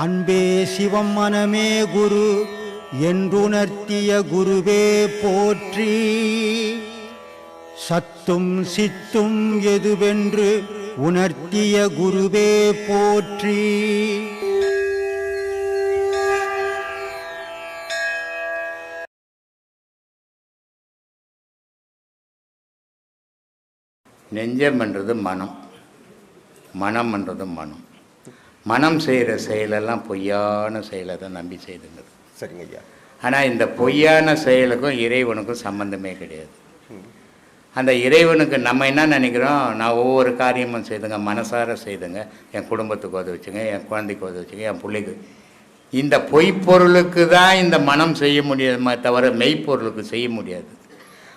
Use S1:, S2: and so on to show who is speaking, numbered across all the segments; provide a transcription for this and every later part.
S1: அன்பே சிவம் மனமே குரு என்றுணர்த்திய குருவே போற்றி. சத்தும் சித்தும் எதுவென்று உணர்த்திய குருவே போற்றி.
S2: நெஞ்சம் என்றது மனம் மனம்ன்றது மனம். மனம் செய்கிற செயலெல்லாம் பொய்யான செயலை தான் நம்பி செய்துங்கிறது
S3: சரிங்க ஐயா.
S2: ஆனால் இந்த பொய்யான செயலுக்கும் இறைவனுக்கும் சம்பந்தமே கிடையாது. அந்த இறைவனுக்கு நம்ம என்ன நினைக்கிறோம்? நான் ஒவ்வொரு காரியமும் செய்துங்க மனசார செய்துங்க என் குடும்பத்துக்கு உதவிச்சுங்க என் குழந்தைக்கு உதவிச்சுங்க என் பிள்ளைக்கு. இந்த பொய்ப்பொருளுக்கு தான் இந்த மனம் செய்ய முடியுமே தவிர மெய்ப்பொருளுக்கு செய்ய முடியாது.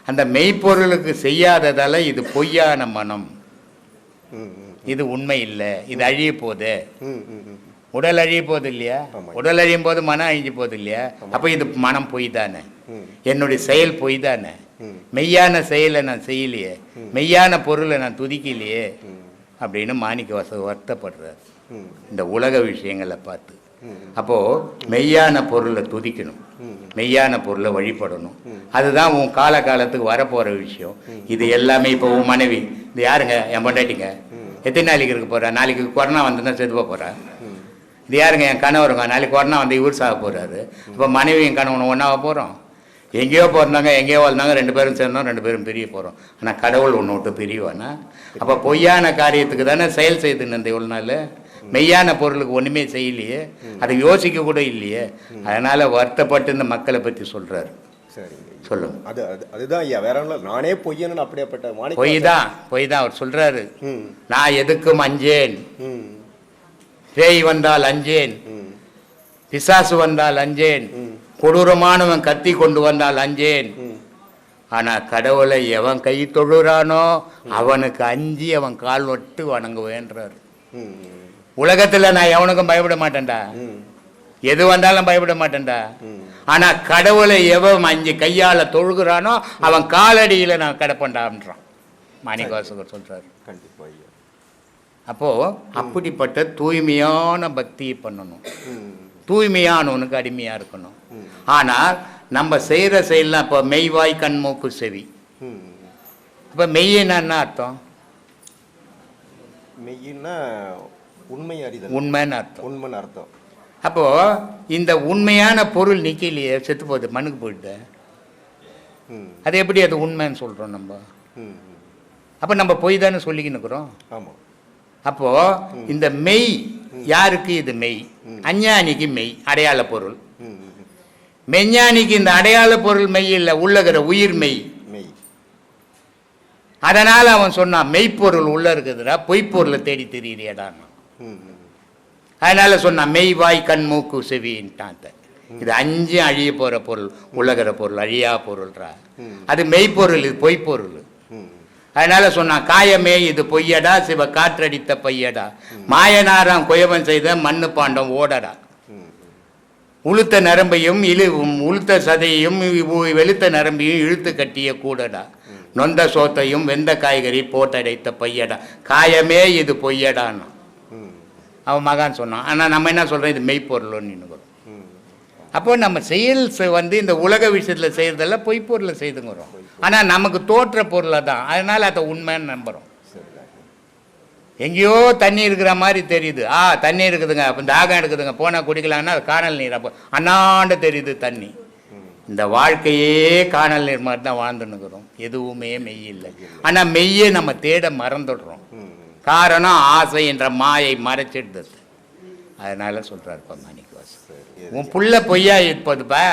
S2: அந்த மெய்ப்பொருளுக்கு செய்யாததால் இது பொய்யான மனம்.
S3: ம்.
S2: இது உண்மை இல்லை. இது அழிய போகுது. உடல் அழிய போகுது இல்லையா. உடல் அழியும் போது மனம் அழிஞ்சு போகுது இல்லையா? அப்போ இது மனம் பொய் தானே? என்னுடைய செயல் பொய் தானே? மெய்யான செயலை நான் செய்யலையே. மெய்யான பொருளை நான் துதிக்கலையே. அப்படின்னு மாணிக்க வாசகர் வருத்தப்படுறார். இந்த உலக விஷயங்களை பார்த்து. அப்போது மெய்யான பொருளை துதிக்கணும். மெய்யான பொருளை வழிபடணும். அதுதான் உன் கால காலத்துக்கு வரப்போகிற விஷயம் இது எல்லாமே இப்போ உன் மனைவி. இது யாருங்க? என் பொண்டாட்டிங்க? எத்தனை நாளைக்கு இருக்க போகிறா நாளைக்கு கொரோனா வந்துன்னா செதுவ போகிறா இது யாருங்க என் கணவருங்க? நாளைக்கு கொரோனா வந்து இவர் சாக போகிறாரு இப்போ மனைவி என் கணவன் ஒன்றாக போகிறோம் எங்கேயோ பிறந்தாங்க எங்கேயோ வந்தாங்க ரெண்டு பேரும் சேர்ந்தோம் ரெண்டு பேரும் பிரிய போகிறோம் ஆனால் கடவுள் ஒன்று விட்டு பிரிவானா? அப்போ பொய்யான காரியத்துக்கு தானே செயல் செய்துன்னு இந்த இவ்வளோ நாள்? மெய்யான பொருளுக்கு ஒன்றுமே செய்யலையே. அதை யோசிக்க கூட இல்லையே. அதனால் வருத்தப்பட்டு இந்த மக்களை பற்றி சொல்கிறாரு
S3: சரிங்க.
S2: சொல்லுங்க.
S3: அது அது அதுதான் ஐயா. வேற ஒன்றும். நானே பொய்யன்னு அப்படியாப்பட்ட
S2: பொய் தான் பொய் தான் அவர் சொல்கிறாரு
S3: ம்.
S2: நான் எதுக்கும் அஞ்சேன். பேய் வந்தால் அஞ்சேன். பிசாசு வந்தால் அஞ்சேன். கொடூரமானவன் கத்தி கொண்டு வந்தால் அஞ்சேன். ஆனா கடவுளை எவன் கை தொழுறானோ அவனுக்கு அஞ்சி அவன் கால் ஒட்டு வணங்குவேன்றார். உலகத்துல நான் எவனுக்கும் பயப்பட மாட்டேன்டா. எது வந்தாலும் பயப்பட மாட்டேன்டா.
S3: ம்
S2: ஆனா கடவுளை எவன் அஞ்சு கையால தொழுகிறானோ அவன் காலடியில நான் கிடப்பேன்டான்றான். மாணிக்கவாசகர் சொல்றாரு.
S3: கண்டிப்பா ஐயா.
S2: அப்போ அப்படிப்பட்ட தூய்மையான பக்தியை பண்ணணும். தூய்மையானவனுக்கு அடிமையா இருக்கணும். ஆனால் நம்ம செய்யற செயல்லாம் இப்போ மெய்வாய் கண் மூக்கு செவி இப்போ மெய்யினா என்ன அர்த்தம்?
S3: மெய்யின்னா உண்மை அறிதல்.
S2: உண்மைன்னு அர்த்தம்.
S3: உண்மைன்னு அர்த்தம்.
S2: அப்போ இந்த உண்மையான பொருள் நிக்கலையே செத்து போகுது மண்ணுக்கு போயிடுது.
S3: ம்.
S2: அது எப்படி அது உண்மைன்னு சொல்றோம் நம்ம. அப்போ நம்ம பொய் தானே சொல்லிக்கின்னு இருக்கிறோம்?
S3: ஆமாம்
S2: அப்போ இந்த மெய் யாருக்கு இது மெய்? அஞ்ஞானிக்கு மெய் அடையாள பொருள். மெஞ்ஞானிக்கு இந்த அடையாள பொருள் மெய் இல்லை உள்ளகிற உயிர் மெய்.
S3: மெய்.
S2: அதனால அவன் சொன்னான் மெய்ப்பொருள் உள்ள இருக்குதுடா பொய்ப்பொருளை தேடி திரியிறியடான்
S3: ம் ம்.
S2: அதனால சொன்னான் மெய் வாய் கண் மூக்கு செவின்ட்டான். இது அஞ்சு அழிய போற பொருள் உலகிற பொருள் அழியா பொருள்ரா. அது மெய்ப்பொருள் இது பொய்ப்பொருள். அதனால சொன்னான் காயமே இது பொய்யடா சிவ காற்றடித்த பையடா. மாயனாராம் குயவன் செய்த மண்ணு பாண்டம் ஓடடா. உளுத்த நரம்பையும் இழு உளுத்த சதையையும் வெளுத்த நரம்பையும் இழுத்து கட்டிய கூடடா. நொந்த சோத்தையும் வெந்த காய்கறி போட்டடைத்த பையடா. காயமே இது பொய்யடான்னா அவன் மகான் சொன்னான். ஆனால் நம்ம என்ன சொல்கிறோம் இது மெய்ப்பொருள்னு நினைக்கிறோம்
S3: ம்
S2: அப்போ நம்ம செயல் வந்து இந்த உலக விஷயத்தில் செய்கிறதெல்லாம் பொய்ப்பொருளை செய்துங்கிறோம். ஆனால் நமக்கு தோற்ற பொருளை தான். அதனால் அதை உண்மைன்னு நம்புகிறோம் எங்கேயோ தண்ணி இருக்கிற மாதிரி தெரியுது. ஆ தண்ணி இருக்குதுங்க. அப்போ தாகம் எடுக்குதுங்க போனால் குடிக்கலாம்னா அது காணல் நீர். அப்போ அண்ணாண்ட தெரியுது தண்ணி. இந்த வாழ்க்கையே காணல் நீர் மாதிரி தான் வாழ்ந்துன்னுக்குறோம் எதுவுமே மெய் இல்லை. ஆனால் மெய்யை நம்ம தேட மறந்துடுறோம். காரணம் ஆசை என்ற மாயை மறைச்சிடுது. அதனால சொல்றாரு இப்போ மாணிக்கவாசு
S3: சரி
S2: உன் புள்ள பொய்யா இருப்பதுப்பா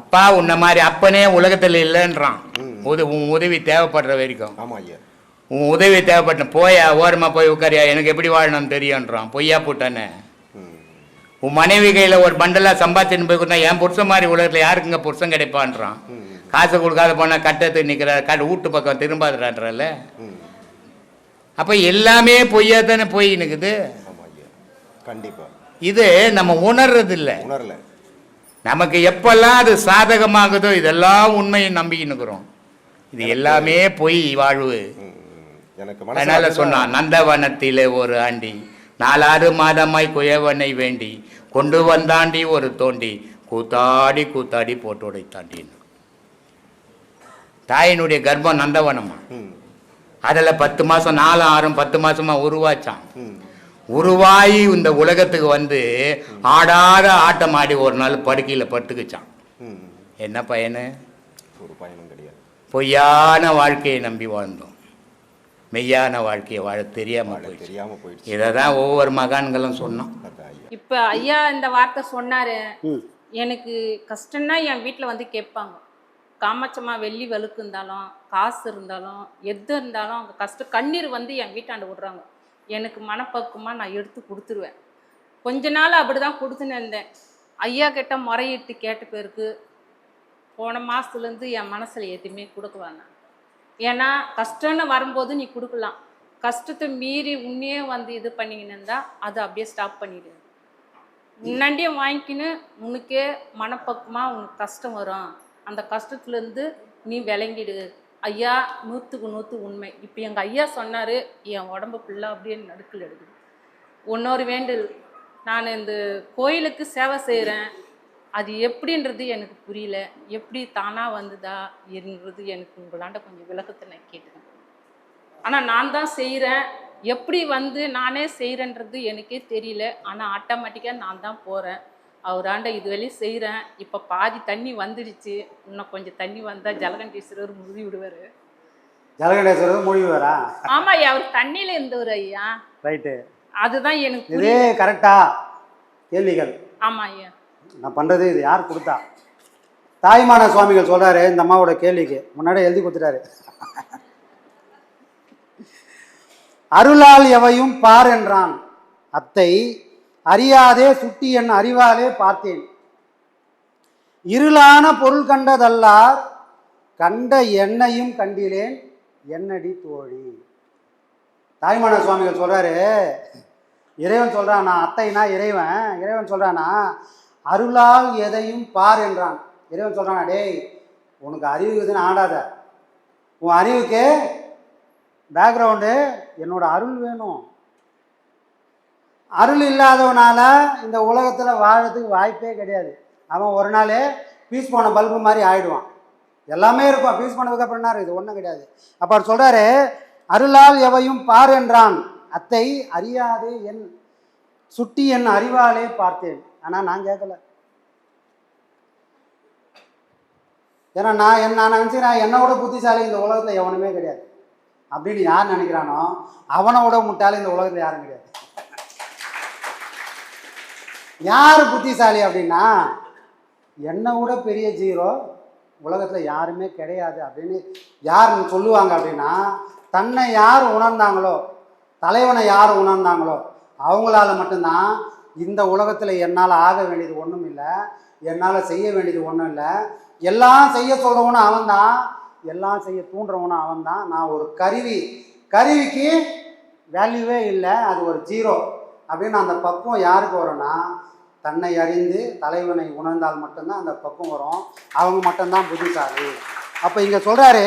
S2: அப்பா உன்ன மாதிரி அப்பனே உலகத்தில் இல்லைன்றான். உத உன் உதவி தேவைப்படுற வரைக்கும். உன் உதவி தேவைப்பட்ட போயா ஓரமா போய் உட்காரியா எனக்கு எப்படி வாழணும்னு தெரியும்ன்றான். பொய்யா போட்டானே. உன் மனைவி கையில ஒரு பண்டலா சம்பாத்தின்னு போய் கொடுத்தா என் புருஷன் மாதிரி உலகத்துல யாருக்குங்க புருஷன் கிடைப்பான்றான்? காசு கொடுக்காத போனா கட்டத்து நிக்கிற கட்ட வீட்டு பக்கம் திரும்பாதுறான்றல அப்ப எல்லாமே பொய்யா தானே போய்
S3: ஐயா. கண்டிப்பாக
S2: இது நம்ம உணர்றது இல்ல
S3: உணரல.
S2: நமக்கு எப்பெல்லாம் அது சாதகமாகுதோ இதெல்லாம் உண்மையை நம்பிக்கின்னு இருக்கிறோம் இது எல்லாமே பொய் வாழ்வு. அதனால சொன்னான் நந்தவனத்திலே ஒரு ஆண்டி. நாலாறு மாதமாய் குயவனை வேண்டி கொண்டு வந்தாண்டி ஒரு தோண்டி கூத்தாடி கூத்தாடி போட்டு உடைத்தாண்டின்னு தாயினுடைய கர்ப்பம் நந்தவனமா? அதில் பத்து மாதம் நாலு ஆறும் பத்து மாசமா உருவாச்சான் உருவாகி இந்த உலகத்துக்கு வந்து ஆடாத ஆட்டம் ஆடி ஒரு நாள் படுக்கையில் படுத்துக்குச்சான் என்ன பயனு?
S3: ஒரு பயனும் கிடையாது.
S2: பொய்யான வாழ்க்கையை நம்பி வாழ்ந்தோம். மெய்யான வாழ்க்கையை வாழ தெரியாம
S3: வாழ
S2: போயிடுச்சு.
S3: தெரியாம போயிடுச்சு.
S2: இதை தான் ஒவ்வொரு மகான்களும் சொன்னோம்.
S4: இப்போ ஐயா இந்த வார்த்தை சொன்னாரு. எனக்கு கஷ்டம்னா என் வீட்டில் வந்து கேட்பாங்க. காமாட்சமா வெள்ளி வெளுக்கு இருந்தாலும் காசு இருந்தாலும் எது இருந்தாலும் அவங்க கஷ்டம் கண்ணீர் வந்து என் வீட்டாண்ட விடுறாங்க. எனக்கு மனப்பக்குவமாக நான் எடுத்து கொடுத்துருவேன். கொஞ்ச நாள் அப்படி தான் கொடுத்துன்னு இருந்தேன். ஐயா கிட்ட முறையிட்டு கேட்ட பேருக்கு போன மாதத்துலேருந்து என் மனசில் எதுவுமே கொடுக்கல நான் ஏன்னா கஷ்டம்னு வரும்போது நீ கொடுக்கலாம். கஷ்டத்தை மீறி உன்னையே வந்து இது பண்ணிக்கின்னு இருந்தால் அதை அப்படியே ஸ்டாப் பண்ணிடு. முன்னாடியே வாங்கிக்கின்னு உனக்கே மனப்பக்குவமாக உனக்கு கஷ்டம் வரும். அந்த கஷ்டத்துலேருந்து நீ விளங்கிடு. ஐயா நூற்றுக்கு நூற்று உண்மை. இப்போ எங்கள் ஐயா சொன்னார் என் உடம்பு ஃபுல்லாக அப்படியே நடுக்கல் எடுக்குது இன்னொரு வேண்டல் நான் இந்த கோயிலுக்கு சேவை செய்கிறேன் அது எப்படின்றது எனக்கு புரியல. எப்படி தானாக வந்ததா இருந்தது எனக்கு உங்களாண்ட கொஞ்சம் விளக்கத்தை நான் கேட்டுக்கிறேன். ஆனால் நான் தான் செய்கிறேன் எப்படி வந்து நானே செய்கிறேன்றது எனக்கே தெரியல. ஆனால் ஆட்டோமேட்டிக்காக நான் தான் போகிறேன் அவராண்ட இதுவரையும் செய்கிறேன் இப்போ பாதி தண்ணி வந்துடுச்சு. இன்னும் கொஞ்சம் தண்ணி வந்தால் ஜலகண்டீஸ்வரர் முழுதி விடுவார்.
S5: ஜலகண்டேஸ்வரர் மொழி வரா
S4: ஆமாம் அவர் தண்ணியில் இருந்தவர் ஐயா.
S5: ரைட்டு
S4: அதுதான் எனக்கு
S5: இதே கரெக்டா கேள்விகள்.
S4: ஆமாம் ஐயா.
S5: நான் பண்ணுறது இது. யார் கொடுத்தா? தாய்மான சுவாமிகள் சொல்றாரு இந்த அம்மாவோட கேள்விக்கு. முன்னாடியே எழுதி கொடுத்துட்டாரு. அருளால் எவையும் பார் என்றான். அத்தை அறியாதே சுட்டி என் அறிவாலே பார்த்தேன். இருளான பொருள் கண்டதல்லார் கண்ட எண்ணையும் கண்டிலேன் என்னடி தோழி? தாய்மான சுவாமிகள் சொல்கிறாரு இறைவன் சொல்றான் நான் அத்தைனா இறைவன். இறைவன் சொல்றானா அருளால் எதையும் பார் என்றான். இறைவன் சொல்கிறான் டேய் உனக்கு அறிவு இருக்குதுன்னு ஆடாத உன் அறிவுக்கு பேக்ரவுண்டு என்னோட அருள் வேணும். அருள் இல்லாதவனால இந்த உலகத்தில் வாழறதுக்கு வாய்ப்பே கிடையாது. அவன் ஒரு நாள் பீஸ் போன பல்பு மாதிரி ஆயிடுவான். எல்லாமே இருக்கும். பீஸ் பண்ணதுக்கு அப்புறம் என்ன இது ஒன்றும் கிடையாது. அப்போ அவர் சொல்கிறாரு அருளால் எவையும் பார் என்றான். அத்தை அறியாதே என் சுட்டி என் அறிவாலே பார்த்தேன். ஆனால் நான் கேட்கல ஏன்னா நான் என்ன நான் நினச்சிக்கிறேன் என்னை விட புத்திசாலி இந்த உலகத்தில் எவனுமே கிடையாது. அப்படின்னு யார் நினைக்கிறானோ அவனை விட முட்டாளி இந்த உலகத்தில் யாரும் கிடையாது. யார் புத்திசாலி அப்படின்னா என்னை விட பெரிய ஜீரோ உலகத்தில் யாருமே கிடையாது அப்படின்னு யார் சொல்லுவாங்க அப்படின்னா தன்னை யார் உணர்ந்தாங்களோ தலைவனை யார் உணர்ந்தாங்களோ அவங்களால மட்டும்தான் இந்த உலகத்தில் என்னால் ஆக வேண்டியது ஒன்றும் இல்லை. என்னால் செய்ய வேண்டியது ஒன்றும் இல்லை. எல்லாம் செய்ய சொல்கிறவனும் அவன்தான் எல்லாம் செய்ய தூண்டுறவனும் அவன்தான் நான் ஒரு கருவி. கருவிக்கு வேல்யூவே இல்லை. அது ஒரு ஜீரோ அப்படின்னு அந்த பக்குவம் யாருக்கு வரும்னா தன்னை அறிந்து தலைவனை உணர்ந்தால் மட்டும்தான் அந்த பக்குவம் வரும். அவங்க மட்டும்தான் புத்திசாலி. அப்போ இங்கே சொல்கிறாரு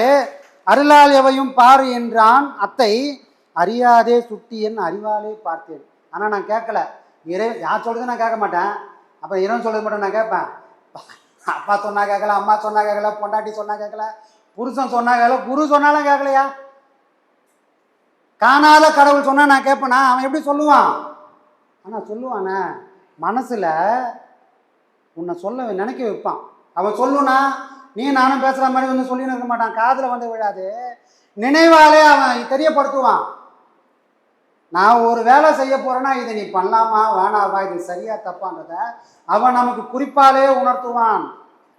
S5: அருளால் எவையும் பார் என்றான் அத்தை. அறியாதே சுட்டி என் அறிவாலே பார்த்தேன். ஆனால் நான் கேட்கல இறை யார் சொல்கிறது நான் கேட்க மாட்டேன். அப்போ இறைவன் சொல்கிறது மட்டும் நான் கேட்பேன். அப்பா சொன்னா கேட்கல அம்மா சொன்னா கேட்கல பொண்டாட்டி சொன்னா கேட்கல புருஷன் சொன்னா கேட்கல குரு சொன்னாலும் கேட்கலையா? காணாத கடவுள் சொன்னால் நான் கேட்பேனா? அவன் எப்படி சொல்லுவான்? ஆனால் சொல்லுவானே மனசில் உன்னை சொல்ல நினைக்க வைப்பான். அவன் சொல்லுனா நீ நானும் பேசுகிற மாதிரி வந்து சொல்லின்னு இருக்க மாட்டான். காதில் வந்து விழாது. நினைவாலே அவன் தெரியப்படுத்துவான். நான் ஒரு வேலை செய்ய போகிறேன்னா இதை நீ பண்ணலாமா வேணாவா இது சரியா தப்பான்றத அவன் நமக்கு குறிப்பாலே உணர்த்துவான்.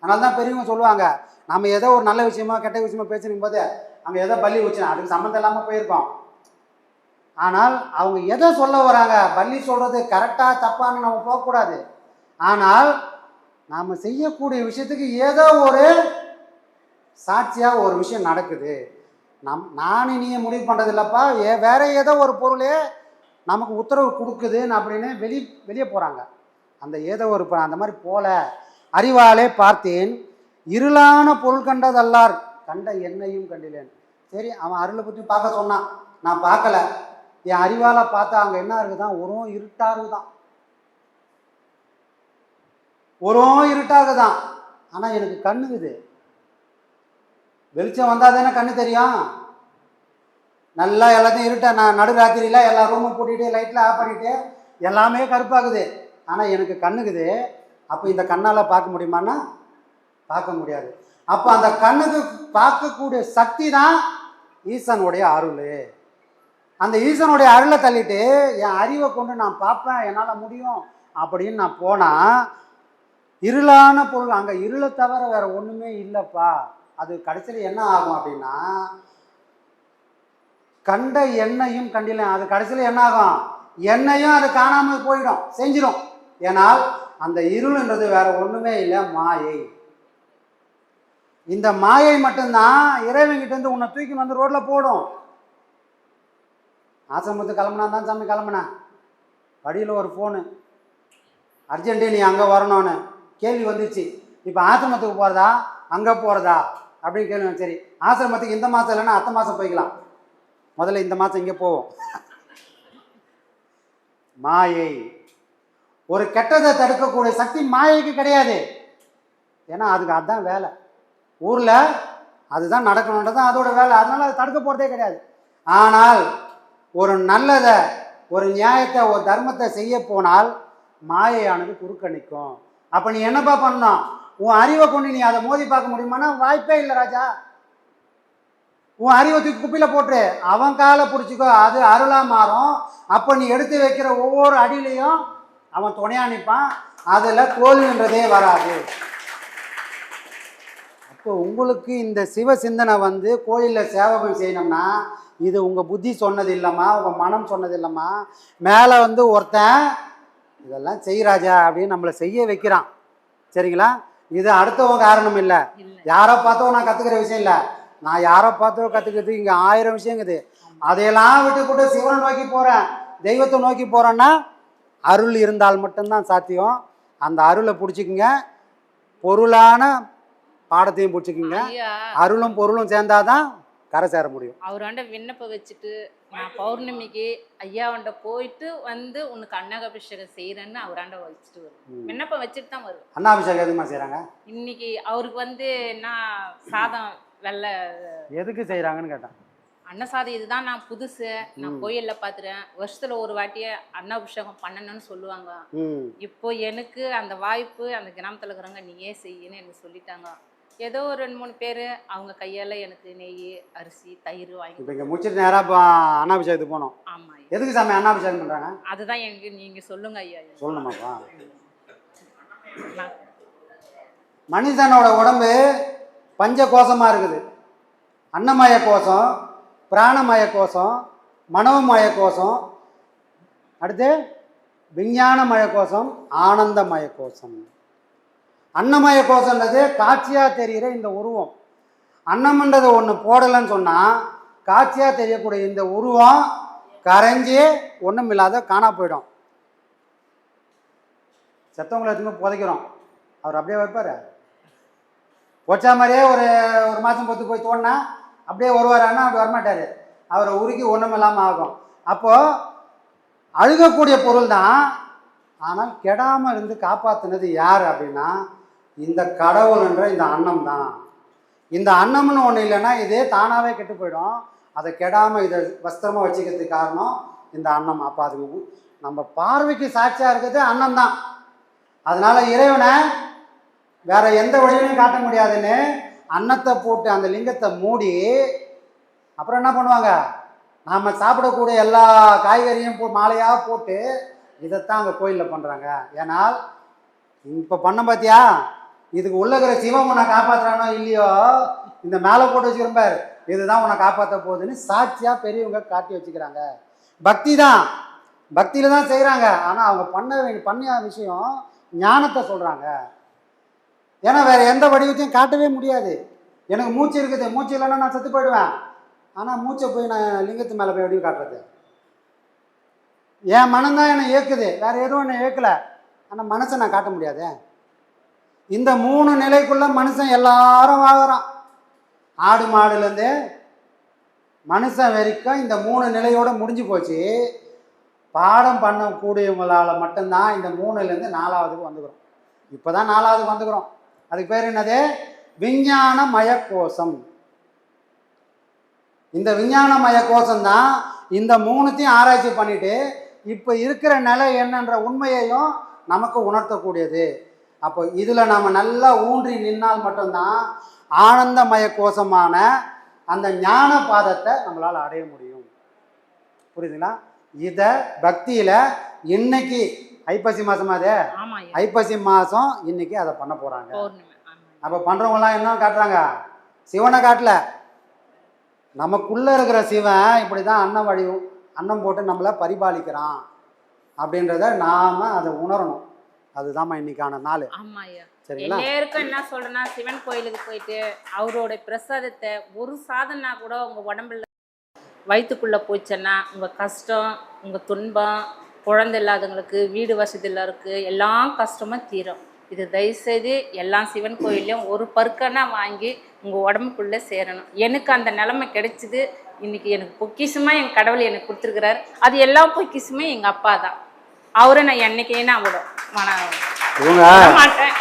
S5: அதனால தான் பெரியவங்க சொல்லுவாங்க நம்ம ஏதோ ஒரு நல்ல விஷயமா கெட்ட விஷயமா பேசினுக்கும் போது அங்கே ஏதோ பள்ளி வச்சுனா அதுக்கு சம்மந்தம் இல்லாமல் போயிருக்கோம். ஆனால் அவங்க எதை சொல்ல வராங்க? பள்ளி சொல்கிறது கரெக்டாக தப்பான்னு நம்ம போகக்கூடாது. ஆனால் நாம் செய்யக்கூடிய விஷயத்துக்கு ஏதோ ஒரு சாட்சியாக ஒரு விஷயம் நடக்குது. நம் நான் நீ முடிவு பண்ணுறது இல்லைப்பா ஏ வேற ஏதோ ஒரு பொருளே நமக்கு உத்தரவு கொடுக்குதுன்னு அப்படின்னு வெளி வெளியே போகிறாங்க அந்த ஏதோ ஒரு அந்த மாதிரி போல அறிவாலே பார்த்தேன். இருளான பொருள் கண்டதல்லார். கண்ட என்னையும் கண்டிலேன். சரி அவன் அருளை பற்றி பார்க்க சொன்னான். நான் பார்க்கல. என் அறிவால் பார்த்தா அங்கே என்ன இருக்குதான்? ஒரு இருட்டாக இருக்குதான். உரம் இருட்டாக ஆனால் எனக்கு கண்ணுக்குது வெளிச்சம் வந்தால் தானே கண்ணு தெரியும்? நல்லா எல்லாத்தையும் இருட்ட நான் நடு ராத்திரியில் எல்லா ரூமும் பூட்டிட்டு லைட்டில் ஆஃப் பண்ணிட்டு எல்லாமே கருப்பாகுது. ஆனால் எனக்கு கண்ணுக்குது. அப்போ இந்த கண்ணால் பார்க்க முடியுமான்னா பார்க்க முடியாது. அப்போ அந்த கண்ணுக்கு பார்க்கக்கூடிய சக்தி தான் ஈசனுடைய அருள். அந்த ஈசனுடைய அருளை தள்ளிட்டு என் அறிவை கொண்டு நான் பார்ப்பேன் என்னால் முடியும் அப்படின்னு நான் போனால் இருளான பொருள் அங்கே இருளை தவிர வேறு ஒன்றுமே இல்லைப்பா. அது கடைசியில் என்ன ஆகும் அப்படின்னா கண்ட எண்ணையும் கண்டில அது கடைசியில் என்ன ஆகும்? எண்ணையும் அது காணாமல் போயிடும் செஞ்சிடும் ஏனால் அந்த இருள்ன்றது வேற ஒன்றுமே இல்லை மாயை. இந்த மாயை மட்டும்தான் இறைவன்கிட்ட இருந்து உன்னை தூக்கி வந்து ரோட்டில் போடும். ஆசிரமத்துக்கு கிளம்புனா தான் சாமி கிளம்புனேன் வழியில் ஒரு ஃபோனு அர்ஜென்ட்டு நீ அங்கே வரணும்னு. கேள்வி வந்துச்சு. இப்போ ஆசிரமத்துக்கு போகிறதா அங்கே போகிறதா அப்படின்னு கேள்வி சரி. ஆசிரமத்துக்கு இந்த மாதம் இல்லைன்னா அடுத்த மாதம் போய்க்கலாம். முதல்ல இந்த மாதம் இங்கே போவோம். மாயை. ஒரு கெட்டதை தடுக்கக்கூடிய சக்தி மாயைக்கு கிடையாது. ஏன்னா அதுக்கு அதுதான் வேலை. ஊரில் அதுதான் நடக்கணுன்றது தான் அதோட வேலை. அதனால அது தடுக்க போகிறதே கிடையாது. ஆனால் ஒரு நல்லதை ஒரு நியாயத்தை ஒரு தர்மத்தை செய்ய போனால் மாயையானது குறுக்க நிற்கும் அப்போ நீ என்னப்பா பண்ணணும்? உன் அறிவை கொண்டு நீ அதை மோதி பார்க்க முடியுமானா வாய்ப்பே இல்லை ராஜா. உன் அறிவை தூக்கி குப்பையில் போட்டு அவன் காலை பிடிச்சிக்கோ அது அருளாக மாறும். அப்போ நீ எடுத்து வைக்கிற ஒவ்வொரு அடியிலையும் அவன் துணையா நிற்பான் அதில் தோல்வின்றதே வராது. அப்போ உங்களுக்கு இந்த சிவ சிந்தனை வந்து கோயிலில் சேவகம் செய்யணும்னா இது உங்கள் புத்தி சொன்னது இல்லைம்மா உங்கள் மனம் சொன்னது இல்லைம்மா. மேலே வந்து ஒருத்தன் இதெல்லாம் செய் ராஜா அப்படின்னு நம்மளை செய்ய வைக்கிறான். சரிங்களா? இது அடுத்தவங்க காரணம் இல்லை. யாரை பார்த்தோ நான் கற்றுக்கிற விஷயம் இல்லை. நான் யாரை பார்த்தோ கற்றுக்கிறது இங்கே ஆயிரம் விஷயங்குது. அதையெல்லாம் விட்டு போட்டு சிவனை நோக்கி போகிறேன் தெய்வத்தை நோக்கி போகிறேன்னா அருள் இருந்தால் மட்டும்தான் சாத்தியம். அந்த அருளை பிடிச்சிக்குங்க. பொருளான பாடத்தையும் பிடிச்சிக்குங்க. அருளும் பொருளும் சேர்ந்தாதான் கரை சேர முடியும்.
S4: அவராண்ட விண்ணப்பம் வச்சுட்டு நான் பௌர்ணமிக்கு ஐயாவண்ட போயிட்டு வந்து உனக்கு அன்னகாபிஷேகம் செய்கிறேன்னு அவராண்ட வச்சுட்டு வருவேன். விண்ணப்பம் வச்சுட்டு தான் வருவேன்.
S5: அண்ணாபிஷேகம் எதுமா செய்கிறாங்க
S4: இன்னைக்கு அவருக்கு வந்து என்ன சாதம் வெள்ளை
S5: எதுக்கு செய்கிறாங்கன்னு கேட்டேன்.
S4: அன்னசாதம் இதுதான் நான் புதுசு. நான் கோயில்ல பார்த்துறேன் வருஷத்துல ஒரு வாட்டியே அன்னாபிஷேகம் பண்ணணும்னு சொல்லுவாங்க. இப்போ எனக்கு அந்த வாய்ப்பு அந்த கிராமத்துல இருக்கிறவங்க நீயே செய்யுன்னு எனக்கு சொல்லிட்டாங்க. ஏதோ ஒரு ரெண்டு மூணு பேர் அவங்க கையால எனக்கு நெய் அரிசி தயிர் வாங்கி
S5: இப்போ இங்கே முடிச்சிட்டு நேராக அண்ணாபிஷேகத்துக்கு போகணும்
S4: ஆமா ஐயா.
S5: எதுக்கு சாமி அண்ணாபிஷேகம் பண்ணுறாங்க
S4: அதுதான் எனக்கு நீங்க சொல்லுங்க ஐயா.
S5: சொல்லணுமாப்பா? மனிதனோட உடம்பு பஞ்ச கோஷமாக இருக்குது. அன்னமய கோஷம் பிராணமய கோஷம் மனோமய கோஷம் அடுத்து விஞ்ஞானமய கோஷம் ஆனந்தமய கோஷம் அன்னமய கோஷன்றது காட்சியாக தெரிகிற இந்த உருவம். அன்னம்ன்றது ஒன்று போடலைன்னு சொன்னால் காட்சியாக தெரியக்கூடிய இந்த உருவம் கரைஞ்சி ஒன்றும் இல்லாத காணா போயிடும். செத்தவங்களை எடுத்துன்னு புதைக்கிறோம். அவர் அப்படியே வைப்பார். போச்சா மாதிரியே ஒரு ஒரு மாதம் பொத்து போய் தோணுனா அப்படியே வருவாரான்னா அப்படி வரமாட்டார். அவரை உருக்கி ஒன்றும் இல்லாமல் ஆகும். அப்போது அழுகக்கூடிய பொருள் தான் ஆனால் கெடாமல் இருந்து காப்பாற்றினது யார் அப்படின்னா இந்த கடவுள்ன்ற இந்த அன்னம் தான் இந்த அன்னம்னு ஒன்று இல்லைன்னா இதே தானாகவே கெட்டு போயிடும். அதை கெடாமல் இதை வஸ்திரமாக வச்சுக்கிறதுக்கு காரணம் இந்த அன்னம். அப்போ அது நம்ம பார்வைக்கு சாட்சியாக இருக்கிறது அன்னம் தான் அதனால் இறைவனை வேற எந்த வழியிலையும் காட்ட முடியாதுன்னு அன்னத்தை போட்டு அந்த லிங்கத்தை மூடி அப்புறம் என்ன பண்ணுவாங்க? நாம் சாப்பிடக்கூடிய எல்லா காய்கறியும் போ மாலையாக போட்டு இதைத்தான் அங்கே கோயிலில் பண்ணுறாங்க ஏன்னால் இப்போ பண்ண பார்த்தியா இதுக்கு உள்ளக்கிற இருக்கிற சிவம் உன்னை காப்பாற்றுறானோ இல்லையோ இந்த மேலே போட்டு வச்சுக்கிறப்பார் இதுதான் உன்னை காப்பாற்ற போகுதுன்னு சாட்சியாக பெரியவங்க காட்டி வச்சுக்கிறாங்க. பக்தி தான். பக்தியில் தான் செய்கிறாங்க ஆனால் அவங்க பண்ண பண்ண விஷயம் ஞானத்தை சொல்கிறாங்க ஏன்னா வேற எந்த வடிவத்தையும் காட்டவே முடியாது. எனக்கு மூச்சு இருக்குது. மூச்சு இல்லைன்னா நான் செத்து போயிடுவேன். ஆனால் மூச்சை போய் நான் லிங்கத்து மேலே போய் எப்படி காட்டுறது? என் மனம்தான் என்னை இயக்குது வேற எதுவும் என்னை இயக்கலை ஆனால் மனசை நான் காட்ட முடியாதே. இந்த மூணு நிலைக்குள்ள மனுஷன் எல்லாரும் வாங்குறான் ஆடு மாடுலேருந்து மனுஷன் வரைக்கும் இந்த மூணு நிலையோட முடிஞ்சு போச்சு. பாடம் பண்ணக்கூடியவங்களால் மட்டும்தான் இந்த மூணுலேருந்து நாலாவதுக்கு வந்துக்கிறோம். இப்போ தான் நாலாவதுக்கு வந்துக்கிறோம். அதுக்கு பேர் என்னது? விஞ்ஞான மயக்கோசம் இந்த விஞ்ஞானமய கோஷம் தான் இந்த மூணுத்தையும் ஆராய்ச்சி பண்ணிட்டு இப்போ இருக்கிற நிலை என்னன்ற உண்மையையும் நமக்கு உணர்த்தக்கூடியது. அப்போ இதில் நம்ம நல்லா ஊன்றி நின்னால் மட்டும்தான் ஆனந்தமய கோஷமான அந்த ஞான பாதத்தை நம்மளால் அடைய முடியும். புரியுதுங்களா? இதை பக்தியில் இன்னைக்கு ஐப்பசி மாதமா அது? ஐப்பசி மாதம் இன்னைக்கு அதை பண்ண போகிறாங்க அப்போ பண்ணுறவங்களாம் என்ன காட்டுறாங்க? சிவனை காட்டல. நமக்குள்ளே இருக்கிற சிவன் இப்படி தான் அன்னம் வடிவும் அன்னம் போட்டு நம்மளை பரிபாலிக்கிறான். அப்படின்றத நாம் அதை உணரணும். அதுதாம்மா இன்னைக்கான நாள். சரிங்களா?
S4: எல்லாருக்கும் என்ன சொல்றேன்னா சிவன் கோயிலுக்கு போயிட்டு அவரோட பிரசாதத்தை ஒரு சாதனா கூட உங்க உடம்புல வயிற்றுக்குள்ள போச்சுன்னா உங்க கஷ்டம் உங்க துன்பம் குழந்தை இல்லாதவங்களுக்கு வீடு வசதி இல்லாருக்கு எல்லா கஷ்டமும் தீரும். இது தயவுசெய்து எல்லா சிவன் கோயிலையும் ஒரு பருக்கனா வாங்கி உங்க உடம்புக்குள்ள சேரணும். எனக்கு அந்த நிலைமை கிடைச்சிது. இன்னைக்கு எனக்கு பொக்கிஷமா என் கடவுள் எனக்கு கொடுத்துருக்கிறாரு. அது எல்லா பொக்கிஷமே எங்க அப்பா தான். அவரை நான் என்னைக்கே நான் விட
S5: இவங்க
S4: மாட்டேன்.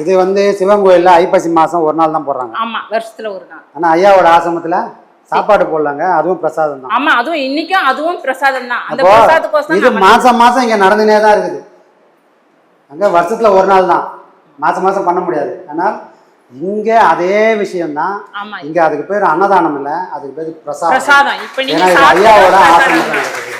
S5: இது வந்து சிவன் கோயிலில் ஐப்பசி மாதம் ஒரு நாள் தான் போடுறாங்க.
S4: ஆமா வருஷத்துல ஒரு நாள்.
S5: ஆனால் ஐயாவோட ஆசிரமத்தில் சாப்பாடு போடலாங்க. அதுவும் பிரசாதம் தான்.
S4: ஆமா அதுவும் இன்னைக்கும் அதுவும் பிரசாதம் தான். அந்த
S5: இது மாதம் மாதம் இங்கே நடந்துனே தான் இருக்குது. அங்கே வருஷத்தில் ஒரு நாள் தான். மாதம் மாதம் பண்ண முடியாது. ஆனால் இங்கே அதே விஷயம்தான்.
S4: ஆமா.
S5: இங்கே அதுக்கு பேர் அன்னதானம் இல்லை அதுக்கு பேர் பிரசாதம்.
S4: பிரசாதம். இப்ப
S5: ஐயாவோட
S4: தான்.
S5: நடக்குது.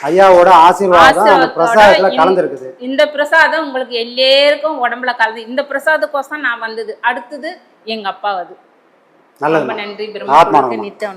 S5: ஐயாவோட ஆசீர்வாதம் அந்த பிரசாதத்துல
S4: இந்த-
S5: கலந்துருக்குது.
S4: இந்த பிரசாதம் உங்களுக்கு எல்லாருக்கும் உடம்புல கலந்து இந்த பிரசாதத்துக்கோசம் நான் வந்தது. அடுத்தது எங்க அப்பா அது
S5: நல்லது
S4: ரொம்ப நன்றி. பிரம்ம நித்தம்